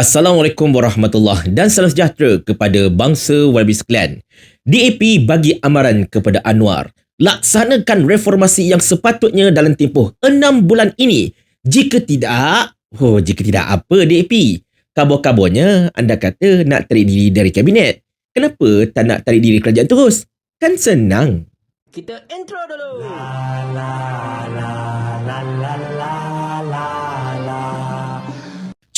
Assalamualaikum warahmatullahi dan salam sejahtera kepada bangsa Walbi sekalian. DAP bagi amaran kepada Anwar. Laksanakan reformasi yang sepatutnya dalam tempoh 6 bulan ini. Jika tidak, oh jika tidak apa DAP? Kabur-kaburnya anda kata nak tarik diri dari kabinet. Kenapa tak nak tarik diri kerajaan terus? Kan senang. Kita intro dulu.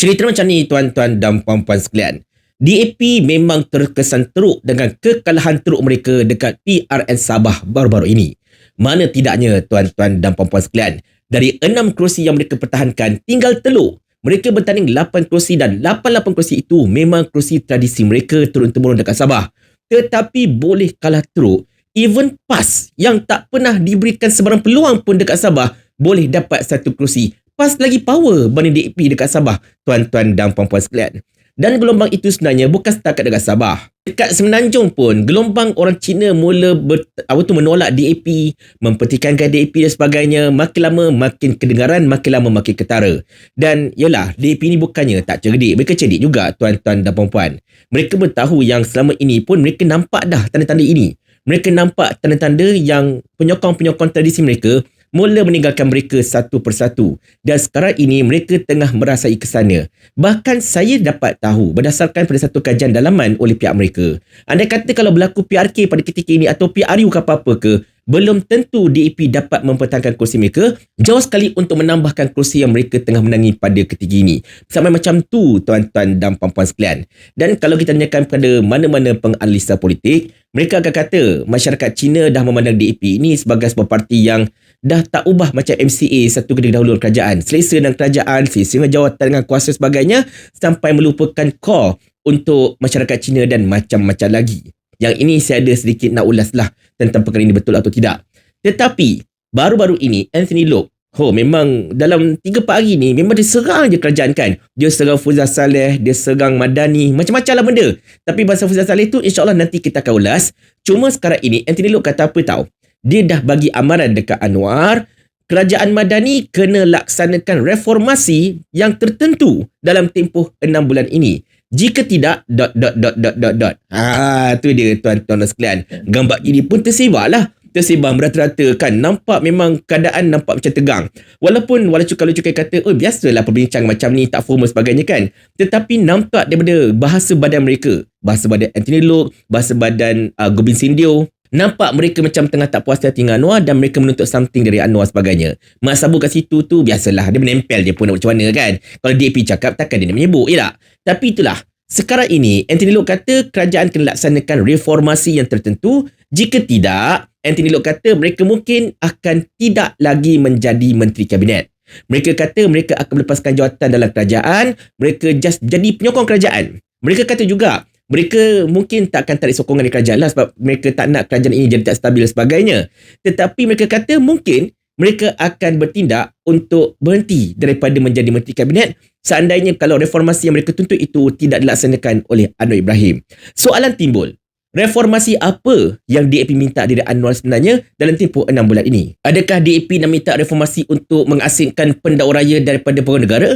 Cerita macam ni tuan-tuan dan puan-puan sekalian. DAP memang terkesan teruk dengan kekalahan teruk mereka dekat PRN Sabah baru-baru ini. Mana tidaknya tuan-tuan dan puan-puan sekalian. Dari enam kerusi yang mereka pertahankan, tinggal telur. Mereka bertanding 8 kerusi dan 8-8 kerusi itu memang kerusi tradisi mereka turun-temurun dekat Sabah. Tetapi boleh kalah teruk, even PAS yang tak pernah diberikan sebarang peluang pun dekat Sabah boleh dapat satu kerusi PAS lagi power berbanding DAP dekat Sabah, tuan-tuan dan puan-puan sekalian. Dan gelombang itu sebenarnya bukan setakat dekat Sabah. Dekat Semenanjung pun, gelombang orang Cina mula ber, apa tu, menolak DAP, mempertikankan DAP dan sebagainya. Makin lama makin kedengaran, makin lama makin ketara. Dan yalah, DAP ni bukannya tak cerdik. Mereka cerdik juga, tuan-tuan dan puan-puan. Mereka bertahu yang selama ini pun mereka nampak dah tanda-tanda ini. Mereka nampak tanda-tanda yang penyokong-penyokong tradisi mereka mula meninggalkan mereka satu persatu dan sekarang ini mereka tengah merasai kesannya. Bahkan saya dapat tahu berdasarkan pada satu kajian dalaman oleh pihak mereka. Anda kata kalau berlaku PRK pada ketika ini atau PRU ke apa-apa ke, belum tentu DAP dapat mempertahankan kursi mereka jauh sekali untuk menambahkan kursi yang mereka tengah menangi pada ketika ini. Sampai macam tu tuan-tuan dan puan-puan sekalian. Dan kalau kita tanyakan kepada mana-mana penganalisa politik, mereka akan kata masyarakat Cina dah memandang DAP ini sebagai sebuah parti yang dah tak ubah macam MCA satu ketika dahulu kerajaan. Selesa dengan kerajaan, selesa dengan jawatan dengan kuasa sebagainya sampai melupakan core untuk masyarakat Cina dan macam-macam lagi. Yang ini saya ada sedikit nak ulas lah tentang perkara ini betul atau tidak. Tetapi, baru-baru ini Anthony Lok, oh memang dalam 3-4 hari ni memang dia serang je kerajaan kan. Dia serang Fuzal Saleh, dia serang Madani, macam-macam lah benda. Tapi bahasa Fuzal Saleh tu insyaAllah nanti kita akan ulas. Cuma sekarang ini Anthony Lok kata apa tahu? Dia dah bagi amaran dekat Anwar kerajaan Madani kena laksanakan reformasi yang tertentu dalam tempoh enam bulan ini. Jika tidak dot dot dot dot dot dot. Ha tu dia tuan-tuan dan sekalian. Gambar ini pun tersebar lah. Tersebar merata-rata kan. Nampak memang keadaan nampak macam tegang. Walaupun walaupun kalau cukai kata oh biasalah perbincang macam ni tak formal sebagainya kan. Tetapi nampak daripada bahasa badan mereka. Bahasa badan Anthony Lok bahasa badan uh, Gobin Sindio nampak mereka macam tengah tak puas hati dengan Anwar dan mereka menuntut something dari Anwar sebagainya. Mak Sabu kat situ tu biasalah dia menempel dia pun nak macam mana kan. Kalau DAP cakap takkan dia nak menyebut, ya tak? Tapi itulah. Sekarang ini Anthony Lok kata kerajaan kena laksanakan reformasi yang tertentu. Jika tidak, Anthony Lok kata mereka mungkin akan tidak lagi menjadi menteri kabinet. Mereka kata mereka akan melepaskan jawatan dalam kerajaan, mereka just jadi penyokong kerajaan. Mereka kata juga mereka mungkin tak akan tarik sokongan dari kerajaan lah sebab mereka tak nak kerajaan ini jadi tak stabil dan sebagainya. Tetapi mereka kata mungkin mereka akan bertindak untuk berhenti daripada menjadi menteri kabinet seandainya kalau reformasi yang mereka tuntut itu tidak dilaksanakan oleh Anwar Ibrahim. Soalan timbul, reformasi apa yang DAP minta dari Anwar sebenarnya dalam tempoh 6 bulan ini? Adakah DAP nak minta reformasi untuk mengasingkan pendakwa raya daripada pegawai negara?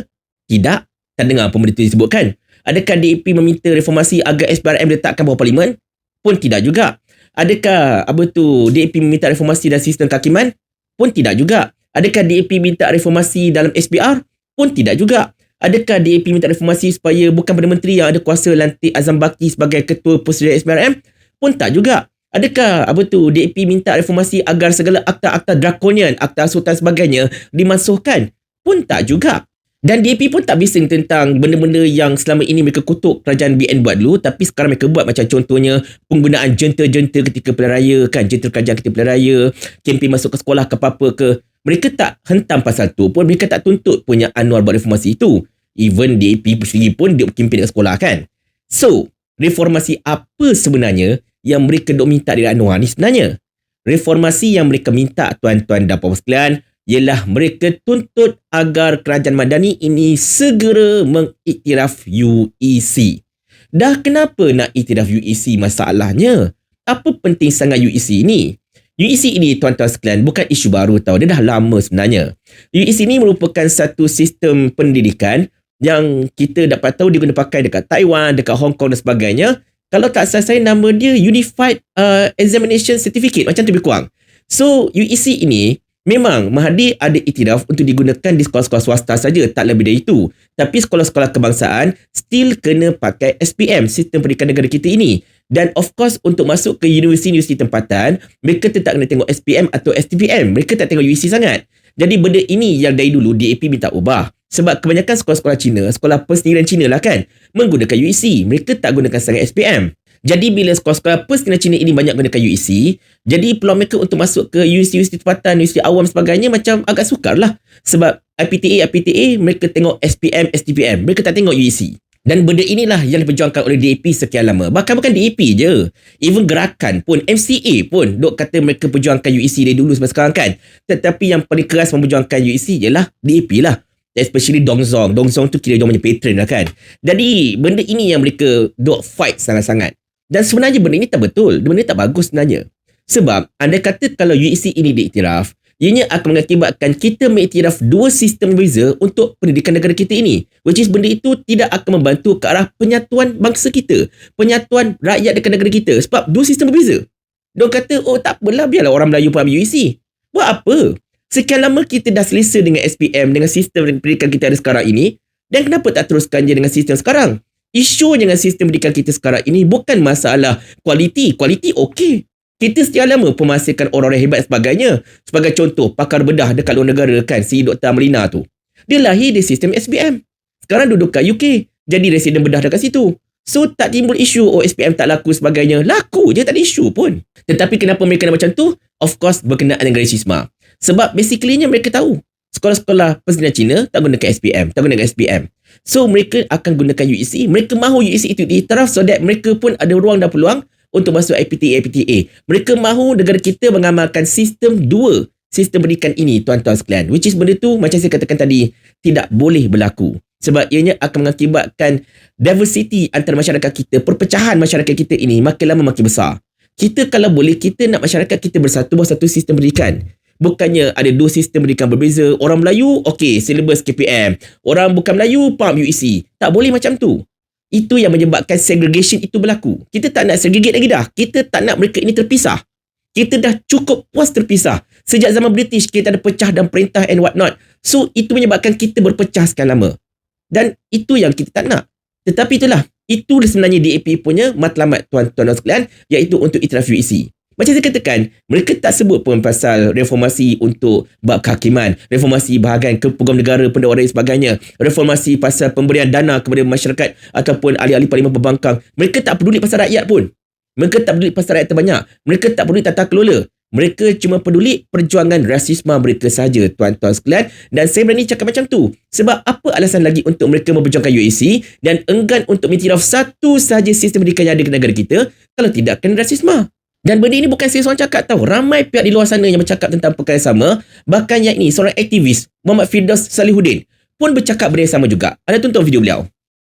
Tidak. Tak dengar pemerintah disebutkan. Adakah DAP meminta reformasi agar SPRM diletakkan bawah parlimen? Pun tidak juga. Adakah apa tu DAP meminta reformasi dalam sistem kehakiman? Pun tidak juga. Adakah DAP minta reformasi dalam SPR? Pun tidak juga. Adakah DAP minta reformasi supaya bukan Perdana Menteri yang ada kuasa lantik Azam Baki sebagai ketua prosedur SPRM? Pun tak juga. Adakah apa tu DAP minta reformasi agar segala akta-akta drakonian, akta sultan sebagainya dimasukkan? Pun tak juga. Dan DAP pun tak bising tentang benda-benda yang selama ini mereka kutuk kerajaan BN buat dulu tapi sekarang mereka buat macam contohnya penggunaan jenta-jenta ketika pilihan raya kan jenta kerajaan ketika pilihan raya kempen masuk ke sekolah ke apa-apa ke. Mereka tak hentam pasal tu pun mereka tak tuntut punya Anwar buat reformasi itu. Even DAP sendiri pun dia kempen dekat sekolah kan. So reformasi apa sebenarnya yang mereka dok minta dari Anwar ni sebenarnya? Reformasi yang mereka minta tuan-tuan dan puan sekalian ialah mereka tuntut agar kerajaan Madani ini segera mengiktiraf UEC. Dah kenapa nak iktiraf UEC masalahnya? Apa penting sangat UEC ini? UEC ini tuan-tuan sekalian bukan isu baru tau. Dia dah lama sebenarnya. UEC ini merupakan satu sistem pendidikan yang kita dapat tahu dia guna pakai dekat Taiwan, dekat Hong Kong dan sebagainya. Kalau tak salah saya nama dia Unified uh, Examination Certificate macam tu lebih kurang. So UEC ini memang Mahathir ada iktiraf untuk digunakan di sekolah-sekolah swasta saja tak lebih dari itu. Tapi sekolah-sekolah kebangsaan still kena pakai SPM sistem pendidikan negara kita ini. Dan of course untuk masuk ke universiti-universiti tempatan mereka tetap kena tengok SPM atau STPM. Mereka tak tengok UEC sangat. Jadi benda ini yang dari dulu DAP minta ubah. Sebab kebanyakan sekolah-sekolah Cina, sekolah persendirian Cina lah kan, menggunakan UEC. Mereka tak gunakan sangat SPM. Jadi bila sekolah-sekolah persendirian Cina ini banyak gunakan UEC, jadi peluang mereka untuk masuk ke universiti tempatan, universiti awam sebagainya macam agak sukar lah. Sebab IPTA, IPTA mereka tengok SPM, STPM. Mereka tak tengok UEC. Dan benda inilah yang diperjuangkan oleh DAP sekian lama. Bahkan bukan DAP je. Even gerakan pun, MCA pun dok kata mereka perjuangkan UEC dari dulu sampai sekarang kan. Tetapi yang paling keras memperjuangkan UEC ialah DAP lah especially Dong Zong. Dong Zong tu kira dia punya patron lah kan. Jadi benda ini yang mereka duk fight sangat-sangat. Dan sebenarnya benda ini tak betul. Benda ini tak bagus sebenarnya. Sebab anda kata kalau UEC ini diiktiraf, ianya akan mengakibatkan kita mengiktiraf dua sistem berbeza untuk pendidikan negara kita ini. Which is benda itu tidak akan membantu ke arah penyatuan bangsa kita. Penyatuan rakyat dekat negara kita. Sebab dua sistem berbeza. Dia kata, oh tak apalah, biarlah orang Melayu faham UEC. Buat apa? Sekian lama kita dah selesa dengan SPM, dengan sistem pendidikan kita ada sekarang ini, dan kenapa tak teruskan je dengan sistem sekarang? Isu dengan sistem pendidikan kita sekarang ini bukan masalah kualiti. Kualiti okey. Kita setiap lama pemasakan orang-orang hebat sebagainya. Sebagai contoh, pakar bedah dekat luar negara kan, si Dr. Amelina tu. Dia lahir di sistem SPM. Sekarang duduk kat UK. Jadi residen bedah dekat situ. So tak timbul isu oh SPM tak laku sebagainya. Laku je tak ada isu pun. Tetapi kenapa mereka nak macam tu? Of course berkenaan dengan rasisma. Sebab basically-nya mereka tahu sekolah-sekolah persendirian Cina tak gunakan SPM, tak gunakan SPM. So mereka akan gunakan UEC. Mereka mahu UEC itu diiktiraf so that mereka pun ada ruang dan peluang untuk masuk IPTA, IPTA. Mereka mahu negara kita mengamalkan sistem dua sistem pendidikan ini tuan-tuan sekalian. Which is benda tu macam saya katakan tadi tidak boleh berlaku. Sebab ianya akan mengakibatkan diversity antara masyarakat kita, perpecahan masyarakat kita ini makin lama makin besar. Kita kalau boleh, kita nak masyarakat kita bersatu buat satu sistem pendidikan. Bukannya ada dua sistem pendidikan berbeza. Orang Melayu, okey, syllabus KPM. Orang bukan Melayu, faham UEC. Tak boleh macam tu. Itu yang menyebabkan segregation itu berlaku. Kita tak nak segregate lagi dah. Kita tak nak mereka ini terpisah. Kita dah cukup puas terpisah. Sejak zaman British, kita ada pecah dan perintah and what not. So, itu menyebabkan kita berpecah sekian lama. Dan itu yang kita tak nak. Tetapi itulah. Itu sebenarnya DAP punya matlamat tuan-tuan dan sekalian. Iaitu untuk itiraf UEC. Macam saya katakan, mereka tak sebut pun pasal reformasi untuk bab kehakiman, reformasi bahagian ke program negara, pendekatan dan sebagainya, reformasi pasal pemberian dana kepada masyarakat ataupun ahli-ahli parlimen pembangkang. Mereka tak peduli pasal rakyat pun. Mereka tak peduli pasal rakyat terbanyak. Mereka tak peduli tata kelola. Mereka cuma peduli perjuangan rasisme mereka saja, tuan-tuan sekalian. Dan saya berani cakap macam tu. Sebab apa alasan lagi untuk mereka memperjuangkan UAC dan enggan untuk mentiraf satu sahaja sistem pendidikan yang ada di negara kita kalau tidak kena rasisme. Dan benda ini bukan saya seorang cakap tahu. Ramai pihak di luar sana yang bercakap tentang perkara yang sama. Bahkan yang ini, seorang aktivis, Muhammad Firdaus Salihuddin, pun bercakap benda yang sama juga. Ada tonton video beliau.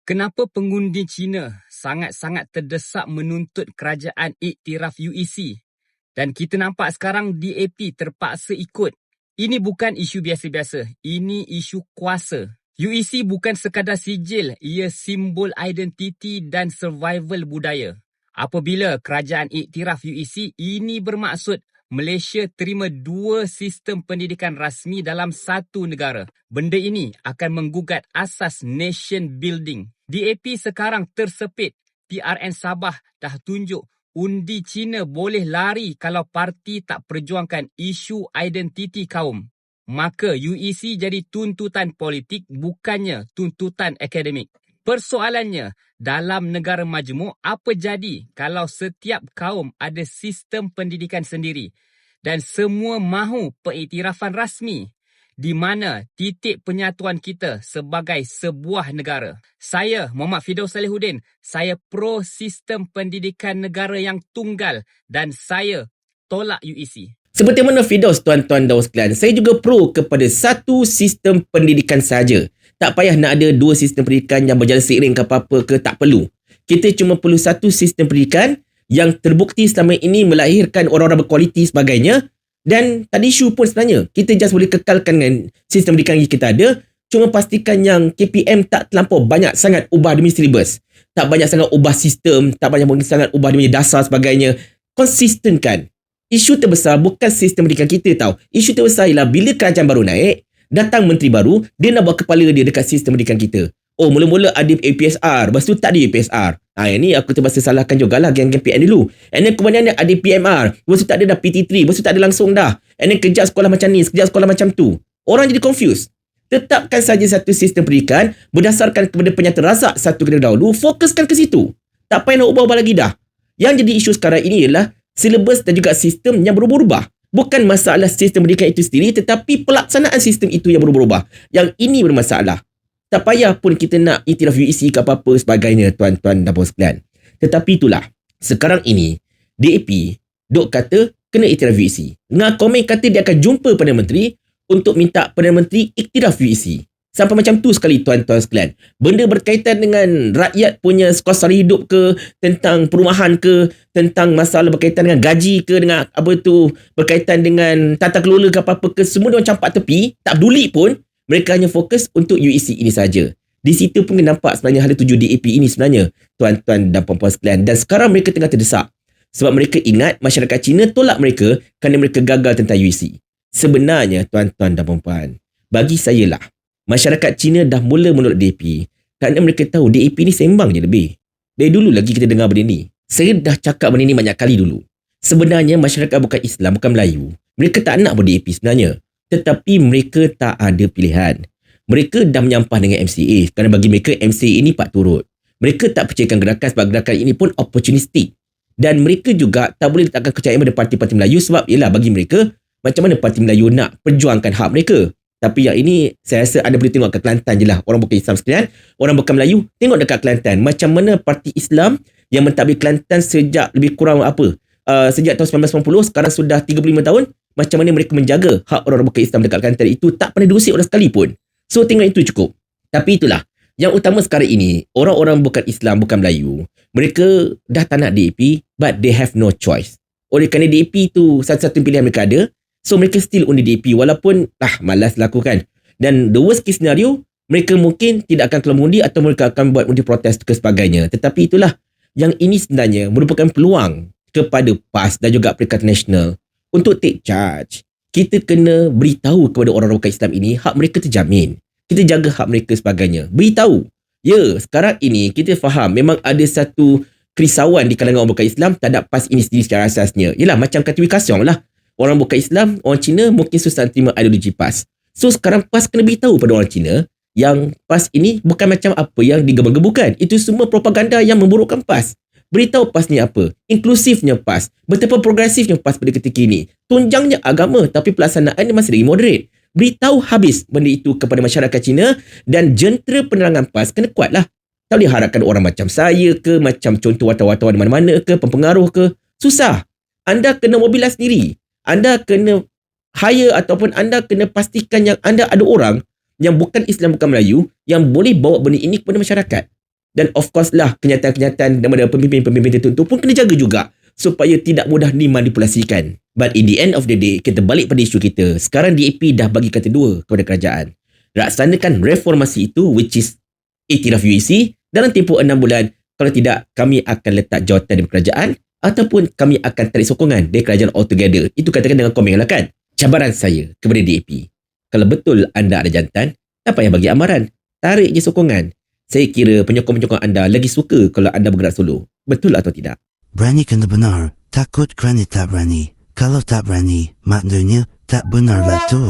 Kenapa pengundi Cina sangat-sangat terdesak menuntut kerajaan iktiraf UEC? Dan kita nampak sekarang DAP terpaksa ikut. Ini bukan isu biasa-biasa. Ini isu kuasa. UEC bukan sekadar sijil, ia simbol identiti dan survival budaya. Apabila kerajaan iktiraf UEC, ini bermaksud Malaysia terima dua sistem pendidikan rasmi dalam satu negara. Benda ini akan menggugat asas nation building. DAP sekarang tersepit. PRN Sabah dah tunjuk undi Cina boleh lari kalau parti tak perjuangkan isu identiti kaum. Maka UEC jadi tuntutan politik bukannya tuntutan akademik. Persoalannya, dalam negara majmuk, apa jadi kalau setiap kaum ada sistem pendidikan sendiri dan semua mahu pengiktirafan rasmi di mana titik penyatuan kita sebagai sebuah negara. Saya, Muhammad Fidaus Salihuddin, saya pro sistem pendidikan negara yang tunggal dan saya tolak UEC. Seperti mana Fidaus, tuan-tuan dan sekalian, saya juga pro kepada satu sistem pendidikan saja tak payah nak ada dua sistem pendidikan yang berjalan seiring ke apa-apa ke tak perlu. Kita cuma perlu satu sistem pendidikan yang terbukti selama ini melahirkan orang-orang berkualiti sebagainya dan tadi isu pun sebenarnya kita just boleh kekalkan dengan sistem pendidikan yang kita ada Cuma pastikan yang KPM tak terlampau banyak sangat ubah demi silibus. Tak banyak sangat ubah sistem, tak banyak sangat ubah demi dasar sebagainya. Konsistenkan. Isu terbesar bukan sistem pendidikan kita tau. Isu terbesar ialah bila kerajaan baru naik, datang menteri baru, dia nak buat kepala dia dekat sistem pendidikan kita. Oh, mula-mula ada APSR, lepas tu tak ada APSR. Ha, yang ni aku terpaksa salahkan jugalah geng-geng PN dulu. And then kemudian ada PMR, lepas tu tak ada dah PT3, lepas tu tak ada langsung dah. And then kejap sekolah macam ni, kejap sekolah macam tu. Orang jadi confused. Tetapkan saja satu sistem pendidikan berdasarkan kepada penyata razak satu kena dahulu, fokuskan ke situ. Tak payah nak ubah-ubah lagi dah. Yang jadi isu sekarang ini ialah silibus dan juga sistem yang berubah-ubah. Bukan masalah sistem pendidikan itu sendiri tetapi pelaksanaan sistem itu yang berubah-ubah. Yang ini bermasalah. Tak payah pun kita nak itiraf UEC ke apa-apa sebagainya tuan-tuan dan puan sekalian. Tetapi itulah, sekarang ini DAP dok kata kena itiraf UEC. Ngah komen kata dia akan jumpa Perdana Menteri untuk minta Perdana Menteri iktiraf UEC. Sampai macam tu sekali tuan-tuan sekalian. Benda berkaitan dengan rakyat punya skosari hidup ke, tentang perumahan ke, tentang masalah berkaitan dengan gaji ke, dengan apa tu, berkaitan dengan tata kelola ke apa-apa ke, semua dia campak tepi, tak peduli pun, mereka hanya fokus untuk UEC ini saja. Di situ pun nampak sebenarnya hala tuju DAP ini sebenarnya, tuan-tuan dan puan-puan sekalian. Dan sekarang mereka tengah terdesak. Sebab mereka ingat masyarakat Cina tolak mereka kerana mereka gagal tentang UEC. Sebenarnya tuan-tuan dan puan-puan, bagi saya lah, masyarakat Cina dah mula menolak DAP kerana mereka tahu DAP ni sembang je lebih. Dari dulu lagi kita dengar benda ni. Saya dah cakap benda ni banyak kali dulu. Sebenarnya masyarakat bukan Islam, bukan Melayu. Mereka tak nak pun DAP sebenarnya. Tetapi mereka tak ada pilihan. Mereka dah menyampah dengan MCA kerana bagi mereka MCA ini pak turut. Mereka tak percayakan gerakan sebab gerakan ini pun opportunistik. Dan mereka juga tak boleh letakkan kepercayaan pada parti-parti Melayu sebab ialah bagi mereka macam mana Parti Melayu nak perjuangkan hak mereka. Tapi yang ini saya rasa anda boleh tengok kat Kelantan je lah. Orang bukan Islam sekalian. Orang bukan Melayu. Tengok dekat Kelantan. Macam mana Parti Islam yang mentadbir Kelantan sejak lebih kurang apa. Uh, sejak tahun 1990 sekarang sudah 35 tahun. Macam mana mereka menjaga hak orang-orang bukan Islam dekat Kelantan itu tak pernah diusik oleh sekali pun. So tengok itu cukup. Tapi itulah. Yang utama sekarang ini, orang-orang bukan Islam, bukan Melayu. Mereka dah tak nak DAP but they have no choice. Oleh kerana DAP itu satu-satu pilihan mereka ada, So mereka still the DP walaupun ah malas lakukan. Dan the worst case scenario, mereka mungkin tidak akan keluar mengundi atau mereka akan buat undi protes ke sebagainya. Tetapi itulah yang ini sebenarnya merupakan peluang kepada PAS dan juga Perikatan Nasional untuk take charge. Kita kena beritahu kepada orang-orang Islam ini hak mereka terjamin. Kita jaga hak mereka sebagainya. Beritahu. Ya, sekarang ini kita faham memang ada satu kerisauan di kalangan orang bukan Islam terhadap PAS ini sendiri secara asasnya. Yalah macam kata Wikasyong lah orang bukan Islam, orang Cina mungkin susah terima ideologi PAS. So sekarang PAS kena beritahu pada orang Cina yang PAS ini bukan macam apa yang digebu-gebukan. Itu semua propaganda yang memburukkan PAS. Beritahu PAS ni apa? Inklusifnya PAS. Betapa progresifnya PAS pada ketika ini. Tunjangnya agama tapi pelaksanaan dia masih lagi moderate. Beritahu habis benda itu kepada masyarakat Cina dan jentera penerangan PAS kena kuat lah. Tak boleh harapkan orang macam saya ke, macam contoh wartawan-wartawan mana-mana ke, pempengaruh ke. Susah. Anda kena mobilah sendiri anda kena hire ataupun anda kena pastikan yang anda ada orang yang bukan Islam bukan Melayu yang boleh bawa benda ini kepada masyarakat. Dan of course lah kenyataan-kenyataan daripada pemimpin-pemimpin tertentu pun kena jaga juga supaya tidak mudah dimanipulasikan. But in the end of the day, kita balik pada isu kita. Sekarang DAP dah bagi kata dua kepada kerajaan. Laksanakan reformasi itu which is iktiraf UEC dalam tempoh enam bulan. Kalau tidak, kami akan letak jawatan di kerajaan ataupun kami akan tarik sokongan dari kerajaan altogether. Itu katakan dengan komen lah kan. Cabaran saya kepada DAP. Kalau betul anda ada jantan, tak payah bagi amaran. Tarik je sokongan. Saya kira penyokong-penyokong anda lagi suka kalau anda bergerak solo. Betul atau tidak? Berani kena benar. Takut kerana tak berani. Kalau tak berani, maknanya tak benar lah tu.